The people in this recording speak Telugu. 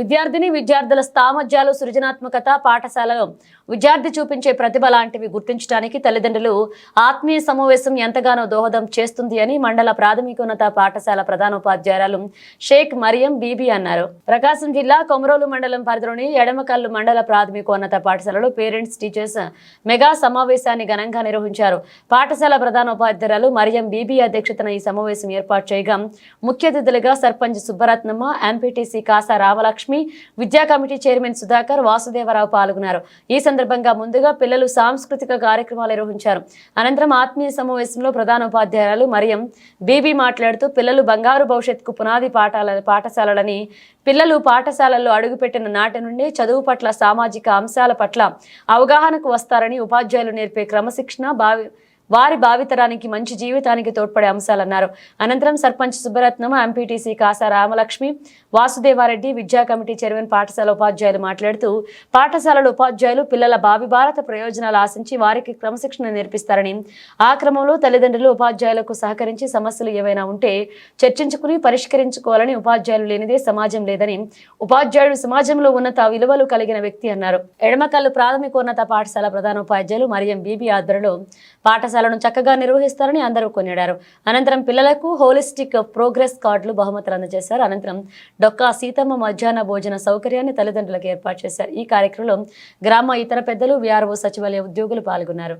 విద్యార్థిని విద్యార్థుల సామర్థ్యాలు సృజనాత్మకత పాఠశాలలో విద్యార్థి చూపించే ప్రతిభ లాంటివి గుర్తించడానికి తల్లిదండ్రులు ఆత్మీయ సమావేశం ఎంతగానో దోహదం చేస్తుంది అని మండల ప్రాథమికోన్నత పాఠశాల ప్రధానోపాధ్యాయురాలు షేక్ మరియం బీబీ అన్నారు. ప్రకాశం జిల్లా కొమరోలు మండలం పరిధిలోని ఎడమకల్లు మండల ప్రాథమికోన్నత పాఠశాలలో పేరెంట్స్ టీచర్స్ మెగా సమావేశాన్ని ఘనంగా నిర్వహించారు. పాఠశాల ప్రధానోపాధ్యాయురాలు మరియం బీబీ అధ్యక్షతన ఈ సమావేశం ఏర్పాటు చేయగా ముఖ్య అతిథులుగా సర్పంచ్ సుబ్బరత్నమ్మ ఎంపీటీసీ కాసా రామలక్ష్మి విద్యా కమిటీ చైర్మన్ సుధాకర్ వాసుదేవరావు పాల్గొన్నారు. ఈ సందర్భంగా ముందుగా పిల్లలు సాంస్కృతిక కార్యక్రమాలు నిర్వహించారు. అనంతరం ఆత్మీయ సమావేశంలో ప్రధాన ఉపాధ్యాయురాలు మరియం బీబీ మాట్లాడుతూ పిల్లలు బంగారు భవిష్యత్తుకు పునాది పాఠాల పాఠశాలలని పిల్లలు పాఠశాలల్లో అడుగుపెట్టిన నాటి నుండి చదువు పట్ల సామాజిక అంశాల పట్ల అవగాహనకు వస్తారని ఉపాధ్యాయులు నేర్పే క్రమశిక్షణ భావి వారి భావితరానికి మంచి జీవితానికి తోడ్పడే అంశాలన్నారు. అనంతరం సర్పంచ్ సుబ్బరత్నం ఎంపీటీసీ కాసా రామలక్ష్మి వాసుదేవారెడ్డి విద్యా కమిటీ చైర్మన్ పాఠశాల ఉపాధ్యాయులు మాట్లాడుతూ పాఠశాలల ఉపాధ్యాయులు పిల్లల భావి భారత ప్రయోజనాలు ఆశించి వారికి క్రమశిక్షణ నేర్పిస్తారని ఆ క్రమంలో తల్లిదండ్రులు ఉపాధ్యాయులకు సహకరించి సమస్యలు ఏవైనా ఉంటే చర్చించుకుని పరిష్కరించుకోవాలని ఉపాధ్యాయులు లేనిదే సమాజం లేదని ఉపాధ్యాయుడు సమాజంలో ఉన్నత విలువలు కలిగిన వ్యక్తి అన్నారు. ఎడమకల్లు ప్రాథమికోన్నత పాఠశాల ప్రధానోపాధ్యాయులు మరియం బీబీ ఆధ్వర్యంలో పాఠశాలను చక్కగా నిర్వహిస్తారని అందరూ కొనియాడారు. అనంతరం పిల్లలకు హోలిస్టిక్ ప్రోగ్రెస్ కార్డులు బహుమతులు అందజేశారు. అనంతరం డొక్కా సీతమ్మ మధ్యాహ్న భోజన సౌకర్యాన్ని తల్లిదండ్రులకు ఏర్పాటు చేశారు. ఈ కార్యక్రమంలో గ్రామ ఇతర పెద్దలు విఆర్ఓ సచివాలయ ఉద్యోగులు పాల్గొన్నారు.